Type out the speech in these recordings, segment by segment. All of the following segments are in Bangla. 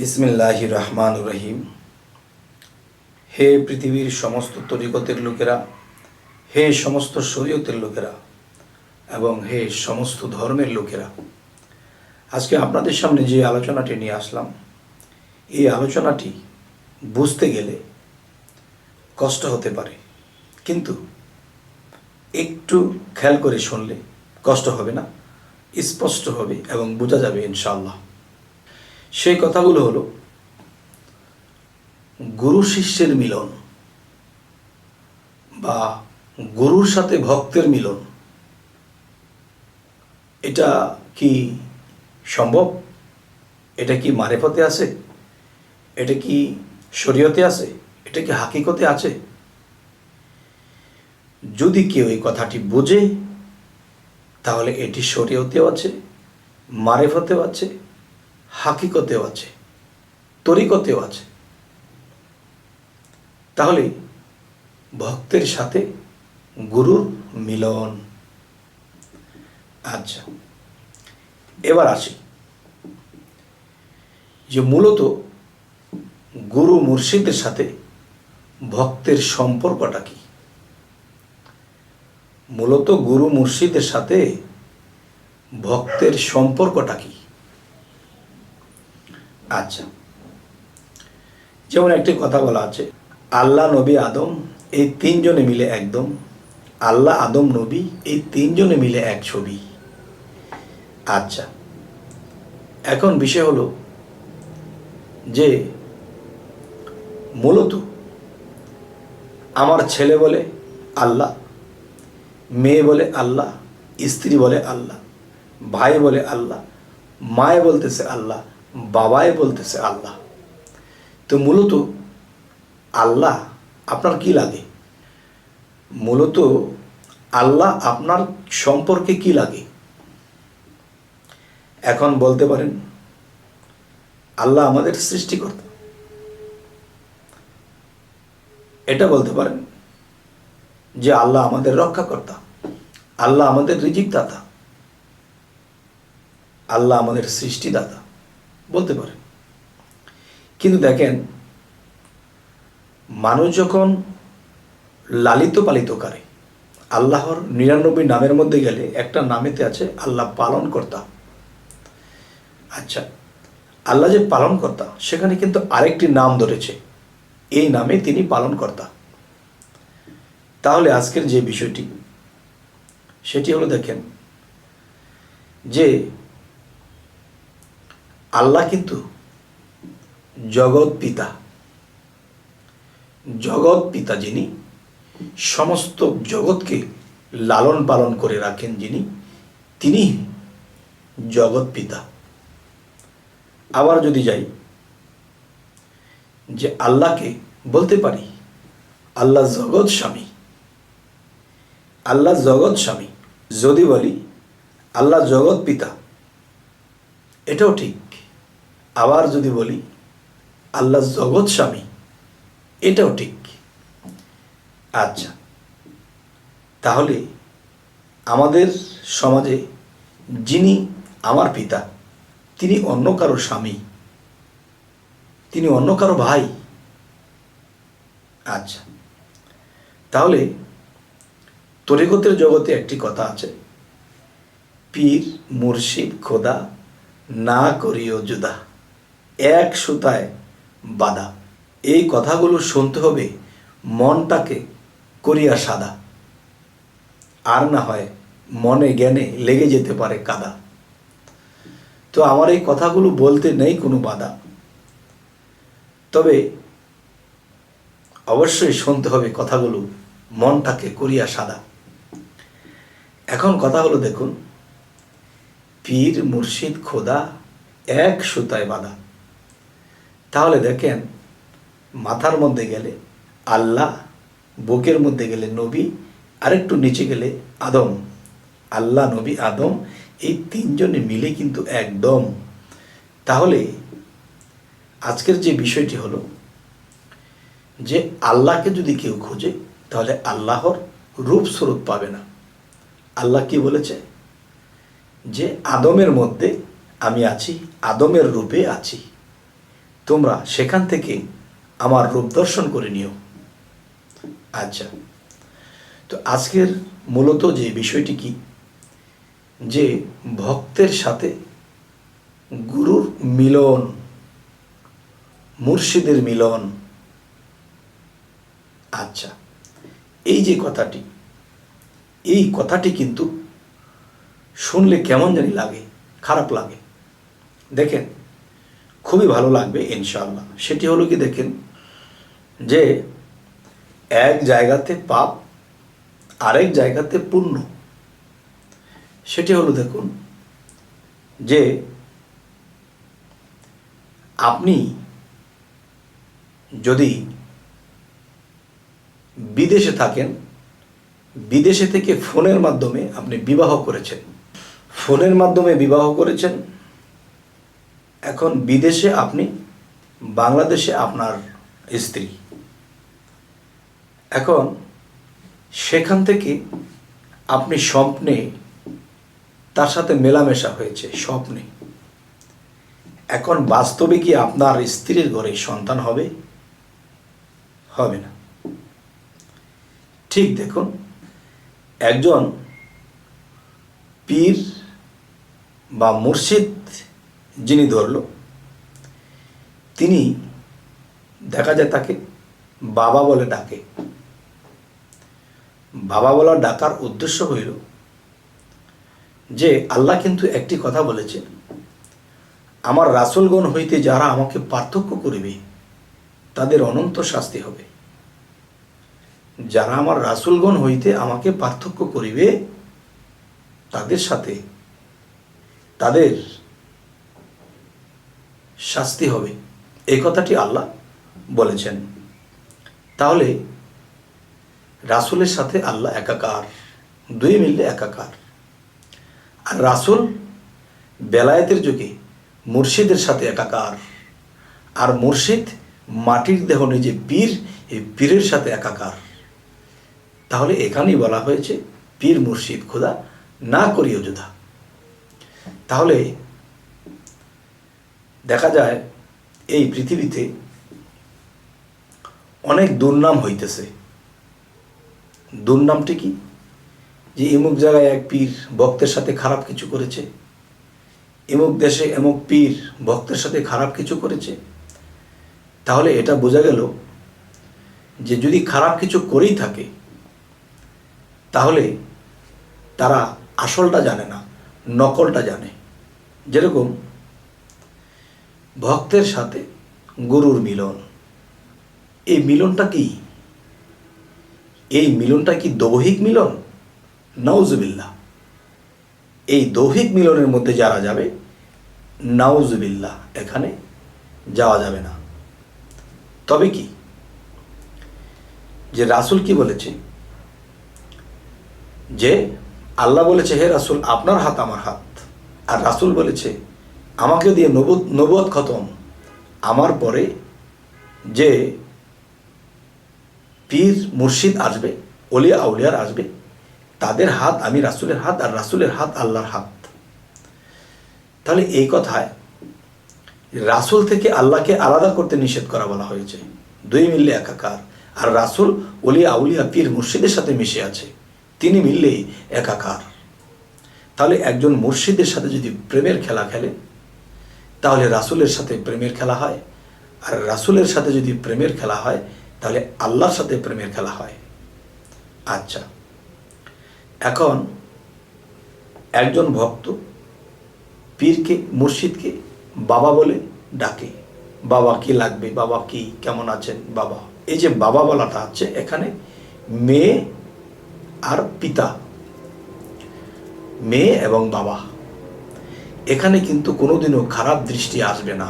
বিসমিল্লাহ রহমান রহিম। হে পৃথিবীর সমস্ত তরিকতের লোকেরা, হে সমস্ত শরীয়তের লোকেরা এবং হে সমস্ত ধর্মের লোকেরা, আজকে আপনাদের সামনে যে আলোচনাটি নিয়ে আসলাম, এই আলোচনাটি বুঝতে গেলে কষ্ট হতে পারে, কিন্তু একটু খেয়াল করে শুনলে কষ্ট হবে না, স্পষ্ট হবে এবং বোঝা যাবে ইনশাআল্লাহ। সেই কথাগুলো হলো, গুরু শিষ্যের মিলন বা গুরুর সাথে ভক্তের মিলন, এটা কি সম্ভব? এটা কি মারেফতে আছে? এটা কি শরীয়তে আছে? এটা কি হাকিকতে আছে? যদি কেউ এই কথাটি বোঝে, তাহলে এটি শরীয়তেও আছে, মারেফতেও আছে হাকিকতেও আছে, তরিকতেও আছে। তাহলে ভক্তের সাথে গুরুর মিলন। আচ্ছা এবার আসি। যে মূলত গুরু মুর্শিদের সাথে ভক্তের সম্পর্কটা কি? মূলত গুরু মুর্শিদের সাথে ভক্তের সম্পর্কটা কি? আচ্ছা। যেমন একটি কথা বলা আছে, আল্লাহ নবী আদম, এই তিনজনে মিলে একদম। আল্লাহ আদম নবী, এই তিনজনে মিলে এক ছবি। আচ্ছা। এখন বিষয় হলো যে, মূলত আমার ছেলে বলে আল্লাহ, মেয়ে বলে আল্লাহ, স্ত্রী বলে আল্লাহ, ভাই বলে আল্লাহ, মায়ে বলতেছে আল্লাহ বাবাই বলতেছে আল্লাহ। তো মূলত আল্লাহ আপনার কি লাগে? মূলত আল্লাহ আপনার সম্পর্কে কি লাগে? এখন বলতে পারেন, আল্লাহ আমাদের সৃষ্টিকর্তা। এটা বলতে পারেন যে আল্লাহ আমাদের রক্ষাকর্তা, আল্লাহ আমাদের রিজিক দাতা আল্লাহ আমাদের সৃষ্টিদাতা। বলতে পারেন। কিন্তু দেখেন, মানুষ যখন লালিত পালিত করে, আল্লাহর নিরানব্বই নামের মধ্যে গেলে একটা নামেতে আছে আল্লাহ পালন কর্তা আচ্ছা আল্লাহ যে পালন কর্তা সেখানে কিন্তু আরেকটি নাম ধরেছে। এই নামে তিনি পালন কর্তা তাহলে আজকের যে বিষয়টি, সেটি হলো দেখেন যে আল্লাহ কিন্তু জগৎ পিতা। জগৎ পিতা যিনি, সমস্ত জগৎকে লালন পালন করে রাখেন যিনি, তিনি জগৎ পিতা। আবার যদি যাই, যে আল্লাহকে বলতে পারি, আল্লাহ জগৎ স্বামী। আল্লাহ জগৎ স্বামী। যদি বলি, আল্লাহ জগৎ পিতা, এটাও ঠিক। আবার যদি বলি আল্লাহ জগৎ স্বামী, এটাও ঠিক। আচ্ছা তাহলে আমাদের সমাজে যিনি আমার পিতা, তিনি অন্য কারও স্বামী, তিনি অন্য কারও ভাই। আচ্ছা তাহলে তরিকতের জগতে একটি কথা আছে, পীর, মুর্শিদ, খোদা, না করিও জুদা এক সুতায় বাধা। এই কথাগুলো শুনতে হবে মনটাকে করিয়া সাদা। আর না হয় মনে জ্ঞানে লেগে যেতে পারে কাদা। তো আমার এই কথাগুলো বলতে নেই কোনো বাধা। তবে অবশ্যই শুনতে হবে কথাগুলো মনটাকে করিয়া সাদা। এখন কথা হলো দেখুন। পীর মুর্শিদ খোদা এক সুতায় বাঁধা। তাহলে দেখেন, মাথার মধ্যে গেলে আল্লাহ, বুকের মধ্যে গেলে নবী, আরেকটু নিচে গেলে আদম। আল্লাহ, নবী, আদম, এই তিনজনে মিলে কিন্তু একদম। তাহলে আজকের যে বিষয়টি হলো যে আল্লাহকে যদি কেউ খোঁজে, তাহলে আল্লাহর রূপ স্বরূপ পাবে না। আল্লাহ কি বলেছে? যে আদমের মধ্যে আমি আছি, আদমের রূপে আছি। তোমরা সেখান থেকে আমার রূপ দর্শন করে নিও। আচ্ছা তো আজকের মূলত যে বিষয়টি কি? যে ভক্তের সাথে গুরুর মিলন, মুর্শিদের মিলন। আচ্ছা এই যে কথাটি, এই কথাটি কিন্তু শুনলে কেমন জানি লাগে, খারাপ লাগে। দেখেন খুবই ভালো লাগবে, ইনশাআল্লাহ। সেটি হলো কি দেখেন, যে এক জায়গাতে পাপ, আরেক জায়গাতে পুণ্য। সেটি হলো দেখুন, যে আপনি যদি বিদেশে থাকেন, বিদেশে থেকে ফোনের মাধ্যমে আপনি বিবাহ করেছেন। ফোনের মাধ্যমে বিবাহ করেছেন এখন বিদেশে আপনি, বাংলাদেশে আপনার স্ত্রী। এখন সেখান থেকে আপনি স্বপ্নে, তার সাথে মেলামেশা হয়েছে, স্বপ্নে। এখন বাস্তবে কি আপনার স্ত্রীর ঘরে সন্তান হবে? হবে না। ঠিক দেখুন, একজন পীর বা মুর্শিদ যিনি ধরল, তিনি দেখা যায় তাকে বাবা বলে ডাকে। বাবা বলা ডাকার উদ্দেশ্য হইল যে, আল্লাহ কিন্তু একটি কথা বলেছে, আমার রাসুলগণ হইতে যারা আমাকে পার্থক্য করিবে, তাদের অনন্ত শাস্তি হবে। যারা আমার রাসুলগণ হইতে আমাকে পার্থক্য করিবে, তাদের সাথে, তাদের শাস্তি হবে। এই কথাটি আল্লাহ বলেছেন। তাহলে রাসুলের সাথে আল্লাহ একাকার, দুই মিললে একাকার। আর রাসুল বেলায়েতের যুগে মুর্শিদের সাথে একাকার। আর মুর্শিদ মাটির দেহ নিজে পীর, এই পীরের সাথে একাকার। তাহলে এখানেই বলা হয়েছে, পীর মুর্শিদ, খোদা না করিও যোধা তাহলে দেখা যায় এই পৃথিবীতে অনেক দুর্নাম হইতেছে। দুর্নামটি কি? যে এমুক জায়গায় এক পীর ভক্তের সাথে খারাপ কিছু করেছে, এমুক দেশে এমুক পীর ভক্তের সাথে খারাপ কিছু করেছে, তাহলে এটা বোঝা গেল যে যদি খারাপ কিছু করেই থাকে, তাহলে তারা আসলটা জানে না, নকলটা জানে। যেরকম ভক্তের সাথে গুরুর মিলন। এই মিলনটা কি? এই মিলনটা কি দৈহিক মিলন? নাউজুবিল্লাহ। এই দৈহিক মিলনের মধ্যে যারা যাবে, নাউজুবিল্লাহ, এখানে যাওয়া যাবে না। তবে কি? যে রাসুল কি বলেছে? যে আল্লাহ বলেছে, হে রাসুল, আপনার হাত আমার হাত। আর রাসুল বলেছে আমাকে দিয়ে নবুদ নবদ খতম। আমার পরে যে পীর মুর্শিদ আসবে, অলিয়া আউলিয়ার আসবে, তাদের হাত আমি রাসুলের হাত আর রাসুলের হাত আল্লাহর হাত। তাহলে এই কথায় রাসুল থেকে আল্লাহকে আলাদা করতে নিষেধ করা বলা হয়েছে। দুই মিললে একাকার। আর রাসুল, অলিয়া আউলিয়া, পীর মুর্শিদের সাথে মিশে আছে। তিনি মিললেই একাকার। তাহলে একজন মুর্শিদের সাথে যদি প্রেমের খেলা খেলে তাহলে রাসুলের সাথে প্রেমের খেলা হয়। আর রাসুলের সাথে যদি প্রেমের খেলা হয়, তাহলে আল্লাহর সাথে প্রেমের খেলা হয়। আচ্ছা এখন একজন ভক্ত পীরকে, মুর্শিদকে বাবা বলে ডাকে। বাবা কি লাগবে? বাবা কি? কেমন আছেন? বাবা। এই যে বাবা বলাটা আছে এখানে, মেয়ে আর পিতা। মেয়ে এবং বাবা। এখানে কিন্তু কোনোদিনও খারাপ দৃষ্টি আসবে না।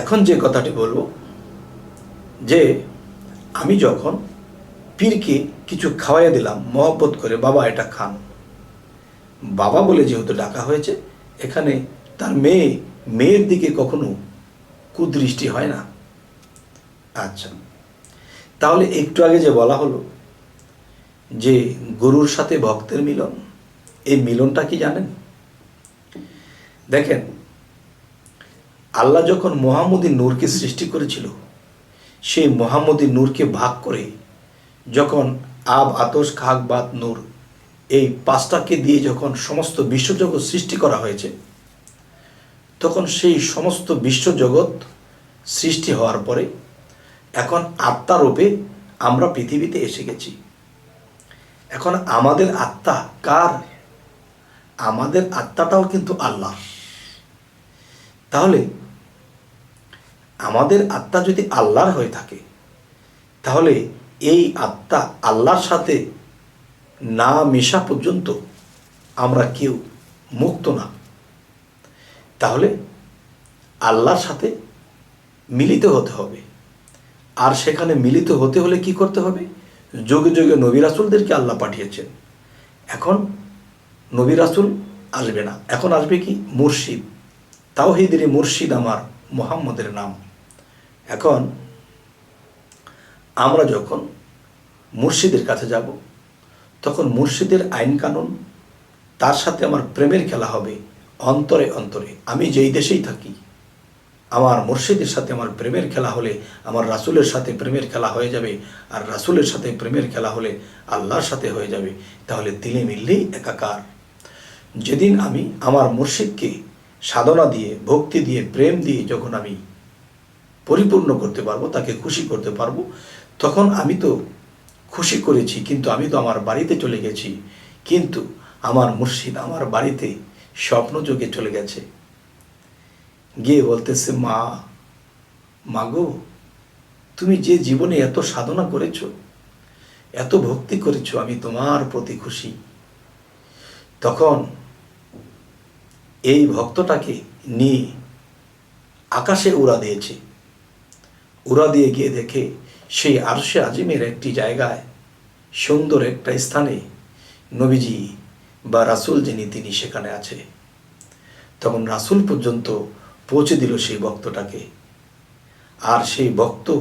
এখন যে কথাটি বলব, যে আমি যখন পীরকে কিছু খাওয়াইয়া দিলাম, মহব্বত করে, বাবা, এটা খান। বাবা বলে যেহেতু ডাকা হয়েছে, এখানে তার মেয়ে, মেয়ের দিকে কখনো কুদৃষ্টি হয় না। আচ্ছা তাহলে একটু আগে যে বলা হলো, যে গরুর সাথে ভক্তের মিলন, এই মিলনটা কি জানেন? দেখেন, আল্লাহ যখন মোহাম্মদী নূরকে সৃষ্টি করেছিল, সেই মোহাম্মদী নূরকে ভাগ করে যখন আব, আতস খাক বাত, নূর এই পাঁচটাকে দিয়ে যখন সমস্ত বিশ্বজগৎ সৃষ্টি করা হয়েছে, তখন সেই সমস্ত বিশ্বজগৎ সৃষ্টি হওয়ার পরে এখন আত্মারূপে আমরা পৃথিবীতে এসে গেছি। এখন আমাদের আত্মা কার? আমাদের আত্মাটাও কিন্তু আল্লাহ তাহলে আমাদের আত্মা যদি আল্লাহর হয়ে থাকে, তাহলে এই আত্মা আল্লাহর সাথে না মেশা পর্যন্ত আমরা কেউ মুক্ত না। তাহলে আল্লাহর সাথে মিলিত হতে হবে। আর সেখানে মিলিত হতে হলে কি করতে হবে? যোগে যোগে নবী রাসুলদেরকে আল্লাহ পাঠিয়েছেন। এখন নবী রাসুল আসবে না। এখন আসবে কি? মুর্শিদ। তাওহিদের মুর্শিদ আমার মোহাম্মদের নাম। এখন আমরা যখন মুর্শিদের কাছে যাব, তখন মুর্শিদের আইন কানুন, তার সাথে আমার প্রেমের খেলা হবে অন্তরে অন্তরে। আমি যেই দেশেই থাকি, আমার মুর্শিদের সাথে আমার প্রেমের খেলা হলে আমার রাসুলের সাথে প্রেমের খেলা হয়ে যাবে, আর রাসুলের সাথে প্রেমের খেলা হলে আল্লাহর সাথে হয়ে যাবে। তাহলে তিলে মিললেই একাকার। যেদিন আমি আমার মুর্শিদকে সাধনা দিয়ে, ভক্তি দিয়ে, প্রেম দিয়ে যখন আমি পরিপূর্ণ করতে পারব, তাকে খুশি করতে পারব, তখন আমি তো খুশি করেছি, কিন্তু আমি তো আমার বাড়িতে চলে গেছি। কিন্তু আমার মুর্শিদ আমার বাড়িতে স্বপ্ন স্বপ্নযোগে চলে গেছে। গিয়ে বলতেছে, মা মাগো তুমি যে জীবনে এত সাধনা করেছ, এত ভক্তি করেছ, আমি তোমার প্রতি খুশি। তখন এই ভক্তটাকে নিয়ে আকাশে উড়া দিয়েছে। উড়া দিয়ে গিয়ে দেখে সেই আরশে আজিমের একটি জায়গায়, সুন্দর একটা স্থানে নবীজি বা রাসুল যিনি, তিনি সেখানে আছে। তখন রাসুল পর্যন্ত পৌঁছে দিল সেই ভক্তটাকে। আর সেই ভক্ত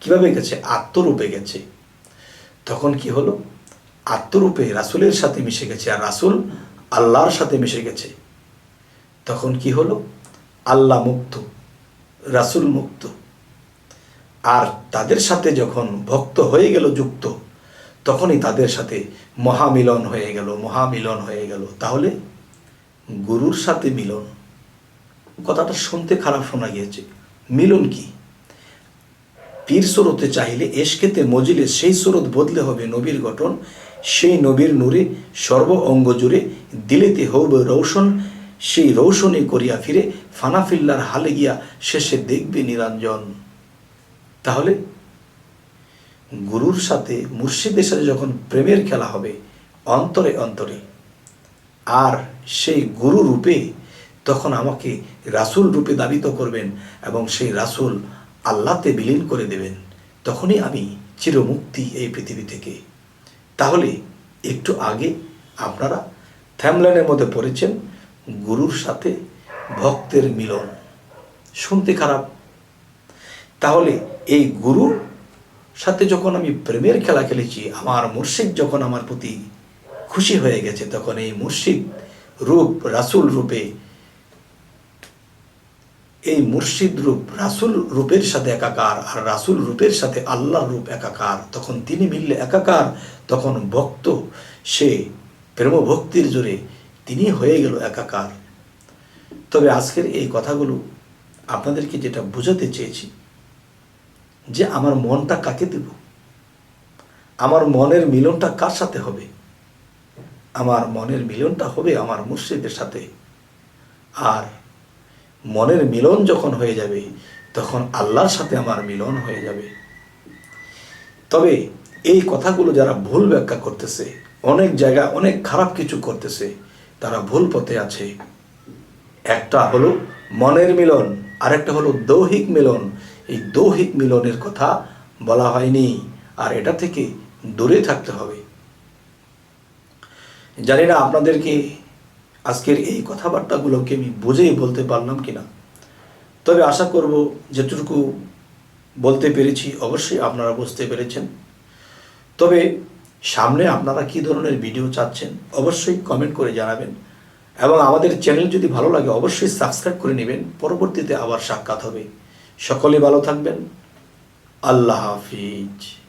কীভাবে গেছে? আত্মরূপে গেছে। তখন কি হলো? আত্মরূপে রাসুলের সাথে মিশে গেছে। আর রাসুল আল্লাহর সাথে মিশে গেছে। তখন কি হলো? আল্লাহ মুক্ত, রাসুল মুক্ত। আর তাদের সাথে যখন ভক্ত হয়ে গেল যুক্ত, তখনই তাদের সাথে মহামিলন হয়ে গেল, মহামিলন হয়ে গেল। তাহলে গুরুর সাথে মিলন, কথাটা শুনতে খারাপ শোনা গিয়েছে। মিলন কি? পীর স্রোতে চাইলে এসকেতে মজিলে সেই স্রোত বদলে হবে নবীর গঠন, সেই নবীর নূরে সর্ব অঙ্গ জুড়ে দিলেতে হবে রৌশন সেই রৌশনে করিয়া ফিরে ফানাফিল্লার হালে গিয়া শেষে দেখবে নিরঞ্জন। তাহলে গুরুর সাথে মুর্শিদের সাথে যখন প্রেমের খেলা হবে, অন্তরে অন্তরে, আর সেই গুরু রূপে তখন আমাকে রাসুল রূপে দাবিত করবেন এবং সেই রাসুল আল্লাহতে বিলীন করে দেবেন, তখনই আমি চিরমুক্তি এই পৃথিবী থেকে। তাহলে একটু আগে আপনারা থ্যামলাইনের মধ্যে পড়েছেন গুরুর সাথে ভক্তের মিলন। শুনতে খারাপ। তাহলে এই গুরুর সাথে যখন আমি প্রেমের খেলা খেলেছি, আমার মুর্শিদ যখন আমার প্রতি খুশি হয়ে গেছে, তখন এই মুর্শিদ রূপ রাসুল রূপে, এই মুর্শিদ রূপ রাসুল রূপের সাথে একাকার আর রাসুল রূপের সাথে আল্লাহ রূপ একাকার, তখন তিনি মিললে একাকার, তখন ভক্ত সে প্রেম ভক্তির জোরে তিনি হয়ে গেল একাকার। তবে আজকের এই কথাগুলো আপনাদেরকে যেটা বোঝাতে চেয়েছি, যে আমার মনটা কাকে দেব? আমার মনের মিলনটা কার সাথে হবে? আমার মনের মিলনটা হবে আমার মুর্শিদের সাথে। আর মনের মিলন যখন হয়ে যাবে, তখন আল্লাহর সাথে আমার মিলন হয়ে যাবে। তবে এই কথাগুলো যারা ভুল ব্যাখ্যা করতেছে, অনেক জায়গায় অনেক খারাপ কিছু করতেছে তারা ভুল পথে আছে। একটা হলো মনের মিলন, আরেকটা হলো দৌহিক মিলন। এই দৌহিক মিলনের কথা বলা হয়নি, আর এটা থেকে দূরে থাকতে হবে। জানি না আপনাদেরকে আজকের এই কথাবার্তাগুলোকে আমি বুঝেই বলতে পারলাম কিনা। তবে আশা করব যেটুকু বলতে পেরেছি অবশ্যই আপনারা বুঝতে পেরেছেন। তবে সামনে আপনারা কি ধরনের ভিডিও চাচ্ছেন, অবশ্যই কমেন্ট করে জানাবেন। এবং আমাদের চ্যানেল যদি ভালো লাগে, অবশ্যই সাবস্ক্রাইব করে নেবেন। পরবর্তীতে আবার সাক্ষাৎ হবে। সকলে ভালো থাকবেন। আল্লাহ হাফিজ।